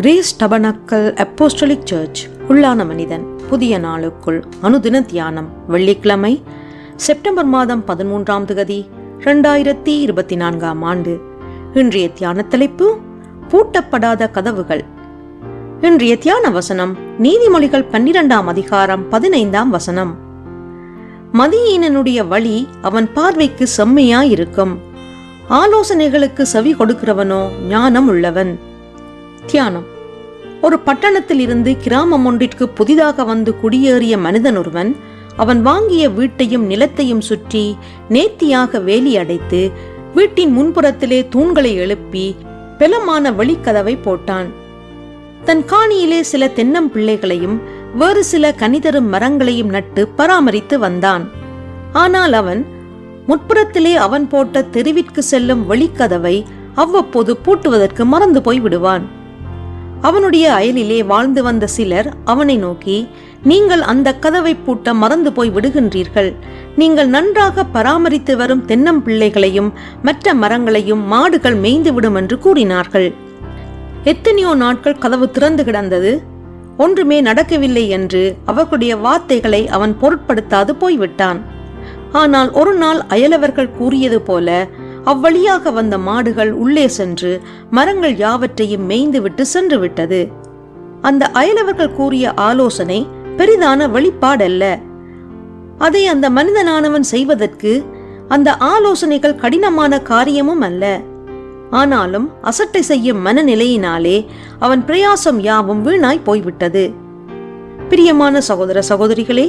Grace tabernacle apostolic search உள்ளான மனிதன் புதிய நாளுக்குள் அனுதின தியானம் வெள்ளிக்கிழமை செப்டம்பர் மாதம் பதிமூன்றாம் திகதி ரெண்டாயிரத்தி இருபத்தி நான்காம் ஆண்டு. இன்றைய தியான தலைப்பு பூட்டப்படாத கதவுகள். இன்றைய தியான வசனம் நீதிமொழிகள் பன்னிரெண்டாம் அதிகாரம் பதினைந்தாம் வசனம். மதியீனனுடைய வழி அவன் பார்வைக்கு செம்மையாயிருக்கும். ஆலோசனைகளுக்கு செவி கொடுக்கிறவனோ ஞானம் உள்ளவன் தியானம். ஒரு பட்டணத்தில் இருந்து கிராமம் ஒன்றிற்கு புதிதாக வந்து குடியேறிய மனிதன் ஒருவன் அவன் வாங்கிய வீட்டையும் நிலத்தையும் சுற்றி நேர்த்தியாக வேலி அடைத்து வீட்டின் முன்புறத்திலே தூண்களை எழுப்பி பெலமான வெளிக்கதவை போட்டான். தன் காணியிலே சில தென்னம் பிள்ளைகளையும் வேறு சில கனிதரும் மரங்களையும் நட்டு பராமரித்து வந்தான். ஆனால் அவன் முற்புறத்திலே அவன் போட்ட தெருவிற்கு செல்லும் வெளிக்கதவை அவ்வப்போது பூட்டுவதற்கு மறந்து போய் விடுவான் அவனுடைய அயலிலே வாழ்ந்து வந்த சிலர் அவனை நோக்கி நீங்கள் அந்த கதவை பூட்ட மறந்து போய் விடுகின்றீர்கள். நீங்கள் நன்றாக பராமரித்து வரும் தென்னம் பிள்ளைகளையும் மற்ற மரங்களையும் மாடுகள் மேய்ந்துவிடும் என்று கூறினார்கள். எத்தனையோ நாட்கள் கதவு திறந்து கிடந்தது. ஒன்றுமே நடக்கவில்லை என்று அவர்களுடைய வார்த்தைகளை அவன் பொருட்படுத்தாது போய்விட்டான். ஆனால் ஒரு நாள் அயலவர்கள் கூறியது போல அவ்வழியாக வந்த மாடுகள் உள்ளே சென்று மரங்கள் யாவற்றையும் மேய்ந்துவிட்டு சென்று விட்டது அந்த அயலவர்கள் கூறிய ஆலோசனை பெரிதான வழிபாடல்ல அதை அந்த மனிதனானவன் செய்வதற்கு அந்த ஆலோசனைகள் கடினமான காரியமும் அல்ல. ஆனாலும் அசட்டை செய்யும் மனநிலையினாலே அவன் பிரயாசம் யாவும் வீணாய் போய்விட்டது. பிரியமான சகோதர சகோதரிகளே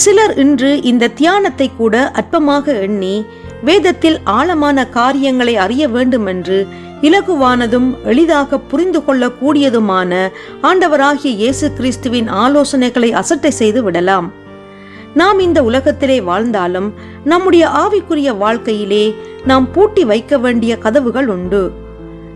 சிலர் இன்று இந்த தியானத்தை கூட அற்பமாக எண்ணி வேதத்தில் ஆழமான காரியங்களை அறிய வேண்டுமென்று இலகுவானதும் எளிதாக புரிந்து கொள்ளக்கூடியதுமான ஆண்டவராகிய இயேசு கிறிஸ்துவின் ஆலோசனைகளை அசட்டை செய்து விடலாம். நாம் இந்த உலகத்திலே வாழ்ந்தாலும் நம்முடைய ஆவிக்குரிய வாழ்க்கையிலே நாம் பூட்டி வைக்க வேண்டிய கதவுகள் உண்டு.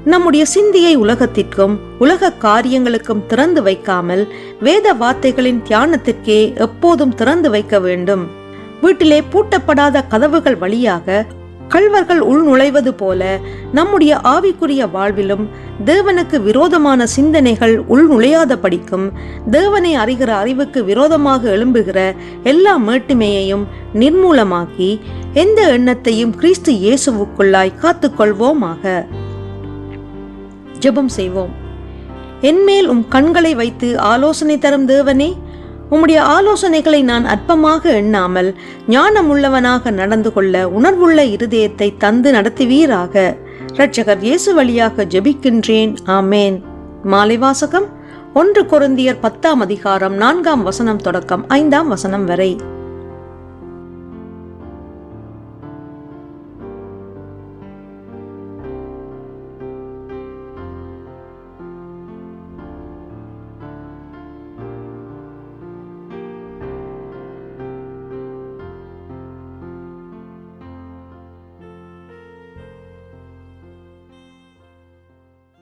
நம்முடைய சிந்தியை உலகத்திற்கும் உலக காரியங்களுக்கும் திறந்து வைக்காமல் வேத வார்த்தைகளின் தியானத்திற்கே எப்போதும் திறந்து வைக்க வேண்டும். வீட்டிலே பூட்டப்படாத கதவுகள் வழியாக கள்வர்கள் உள் நுழைவது போல நம்முடைய ஆவிக்குரிய வாழ்விலும் தேவனுக்கு விரோதமான சிந்தனைகள் உள் நுழையாத படிக்கும் தேவனை அறிகிற அறிவுக்கு விரோதமாக எழும்புகிற எல்லா மேட்டுமையையும் நிர்மூலமாக்கி எந்த எண்ணத்தையும் கிறிஸ்து இயேசுவுக்குள்ளாய் காத்துக்கொள்வோமாக. ஜெபம் செய்வோம். என்மேல் உம் கண்களை வைத்து ஆலோசனை தரும் தேவனே உம்முடைய ஆலோசனைகளை நான் அற்பமாக எண்ணாமல் ஞானமுள்ளவனாக நடந்து கொள்ள உணர்வுள்ள இருதயத்தை தந்து நடத்துவீராக. இரட்சகர் இயேசு வழியாக ஜெபிக்கின்றேன். ஆமேன். மாலை வாசகம் ஒன்று கொருந்தியர் பத்தாம் அதிகாரம் நான்காம் வசனம் தொடக்கம் ஐந்தாம் வசனம் வரை.